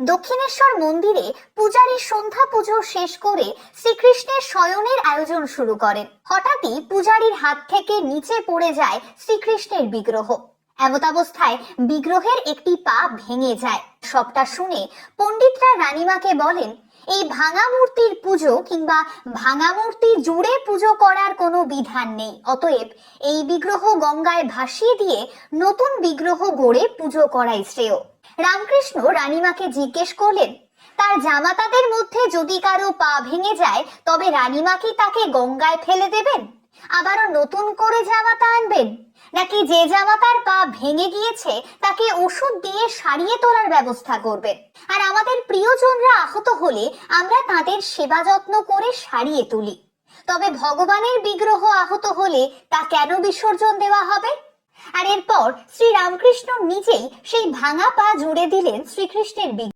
দক্ষিণেশ্বর মন্দিরে পূজারী সন্ধ্যা পুজো শেষ করে শ্রীকৃষ্ণের শয়নের আয়োজন শুরু করেন। হঠাৎই পূজারীর হাত থেকে নিচে পড়ে যায় শ্রীকৃষ্ণের বিগ্রহ। এমতাবস্থায় বিগ্রহের একটি পা ভেঙে যায়। সবটা শুনে পণ্ডিতরা রানীমাকে বলেন এই ভাঙা মূর্তির পুজো কিংবা ভাঙা মূর্তি জুড়ে পুজো করার কোনো বিধান নেই। অতএব এই বিগ্রহ গঙ্গায় ভাসিয়ে দিয়ে নতুন বিগ্রহ গড়ে পুজো করাই শ্রেয়। রামকৃষ্ণ রানীমাকে জিজ্ঞেস করলেন, তার জামাতাদের মধ্যে যদি কারও পা ভেঙে যায়, তবে রানীমা কি তাকে গঙ্গায় ফেলে দেবেন? আবারও নতুন করে জামাতা আনবেন? নাকি যে জামাতার পা ভেঙে গিয়েছে, তাকে ওষুধ দিয়ে সারিয়ে তোলার ব্যবস্থা করবেন? আর আমাদের প্রিয়জনরা আহত হলে আমরা তাদের সেবা যত্ন করে সারিয়ে তুলি। তবে ভগবানের বিগ্রহ আহত হলে তা কেন বিসর্জন দেওয়া হবে? আর এরপর শ্রী রামকৃষ্ণ নিজেই সেই ভাঙা পা জুড়ে দিলেন শ্রীকৃষ্ণের বিগ্রহ।